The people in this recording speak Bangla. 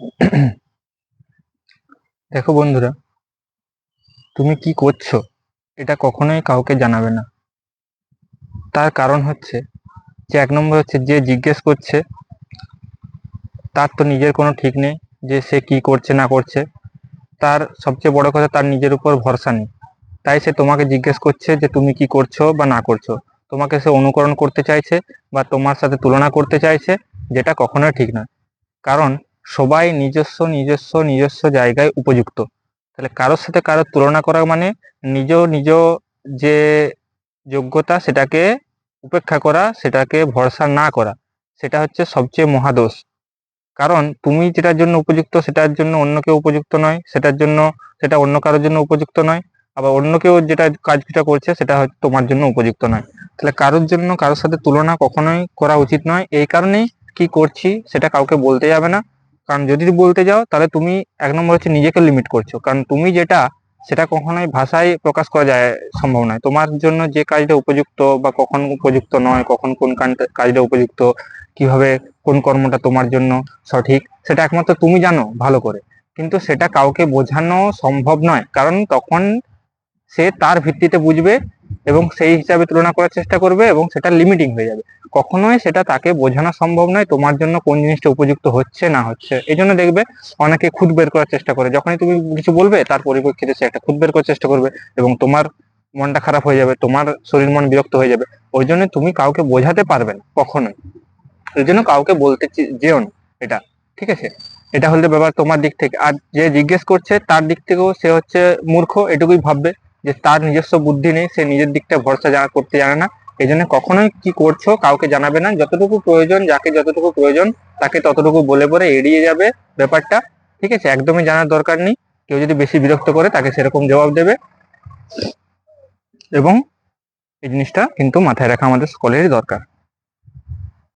দেখো বন্ধুরা, তুমি কি করছ এটা কখনোই কাউকে জানাবে না। তার কারণ হচ্ছে যে, এক নম্বর হচ্ছে যে জিজ্ঞেস করছে, তার তো নিজের কোনো ঠিক নেই যে সে কি করছে, না করছে। তার সবচেয়ে বড় কথা, তার নিজের উপর ভরসা নেই। তাই সে তোমাকে জিজ্ঞেস করছে যে, তুমি কি করছ বা না করছ। তোমাকে সে অনুকরণ করতে চাইছে বা তোমার সাথে তুলনা করতে চাইছে, যেটা কখনোই ঠিক নয়। কারণ সবাই নিজস্ব নিজস্ব নিজস্ব জায়গায় উপযুক্ত। তাহলে কারোর সাথে কারোর তুলনা করা মানে নিজ নিজ যে যোগ্যতা সেটাকে উপেক্ষা করা, সেটাকে ভরসা না করা, সেটা হচ্ছে সবচেয়ে মহাদোষ কারণ তুমি যেটার জন্য উপযুক্ত সেটার জন্য অন্য কেউ উপযুক্ত নয়, সেটার জন্য সেটা অন্য কারোর জন্য উপযুক্ত নয়, আবার অন্য কেউ যেটা কাজটা করছে সেটা হয়তো তোমার জন্য উপযুক্ত নয়। তাহলে কারোর জন্য কারোর সাথে তুলনা কখনোই করা উচিত নয়। এই কারণেই কি করছি সেটা কাউকে বলতে যাবে না। কারণ যদি বলতে যাও, তাহলে তুমি এক নম্বর হচ্ছে নিজেকে লিমিট করছ। কারণ তুমি যেটা, সেটা কখনোই ভাষায় প্রকাশ করা যায়, সম্ভব নয়। তোমার জন্য যে কাজটা উপযুক্ত বা কখন উপযুক্ত নয়, কখন কোন কাজটা উপযুক্ত, কীভাবে কোন কর্মটা তোমার জন্য সঠিক, সেটা একমাত্র তুমি জানো ভালো করে। কিন্তু সেটা কাউকে বোঝানো সম্ভব নয়। কারণ তখন সে তার ভিত্তিতে বুঝবে এবং সেই হিসাবে তুলনা করার চেষ্টা করবে এবং সেটা লিমিটিং হয়ে যাবে। কখনোই সেটা তাকে বোঝানো সম্ভব নয় তোমার জন্য কোন জিনিসটা উপযুক্ত হচ্ছে, না হচ্ছে। এই জন্য দেখবে অনেকে খুদ বের করার চেষ্টা করে। যখনই তুমি কিছু বলবে, তার পরিপ্রেক্ষিতে সে একটা খুদ বের করার চেষ্টা করবে এবং তোমার মনটা খারাপ হয়ে যাবে, তোমার শরীর মন বিরক্ত হয়ে যাবে। ওই জন্য তুমি কাউকে বোঝাতে পারবে না, কখনোই। ওই জন্য কাউকে বলতে যেও না এটা, ঠিক আছে? এটা হলে ব্যাপার তোমার দিক থেকে। আর যে জিজ্ঞেস করছে, তার দিক থেকেও সে হচ্ছে মূর্খ, এটুকুই ভাববে যে তার নিজস্ব বুদ্ধি নেই, সে নিজের দিকটা ভরসা জানা করতে জানে না। এই জন্য কখনোই কি করছ কাউকে জানাবে না। যতটুকু প্রয়োজন, যাকে যতটুকু প্রয়োজন, তাকে ততটুকু বলে পরে এড়িয়ে যাবে ব্যাপারটা। ঠিক আছে? একদমই জানার দরকার নেই। কেউ যদি বেশি বিরক্ত করে, তাকে সেরকম জবাব দেবে। এবং এই জিনিসটা কিন্তু মাথায় রাখা আমাদের স্কলেরই দরকার।